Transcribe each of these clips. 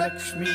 श्रीमत्काद्रीलक्ष्मी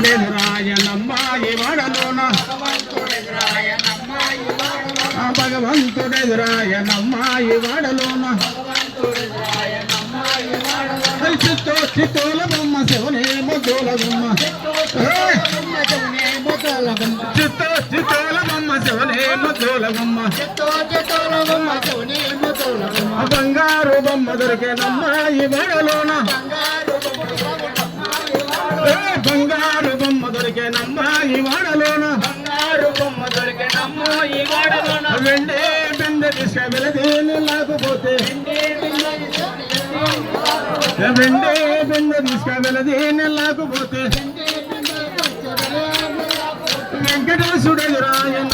రాయనమ్మాయి వాడలోన ఆ భగవంతుడెదురాయనమ్మాయి వాడలోన చిత్తో చిత్తోల బొమ్మ శివనే ముద్దోల బొమ్మ చిత్తో చిత్తోల బొమ్మ శివనే ముద్దోల బొమ్మ బంగారు బొమ్మ దొరికేనమ్మాయి వాడలోన ఏయ్! బంగారు బొమ్మ దొరికేనమ్మాయి వాడలోన. వెండే బిందె తీసుక వెలదేని లేకపోతే వెండే బిందె తీసుక వెలదేని లేకపోతే వెంకటేశుడెదురాయన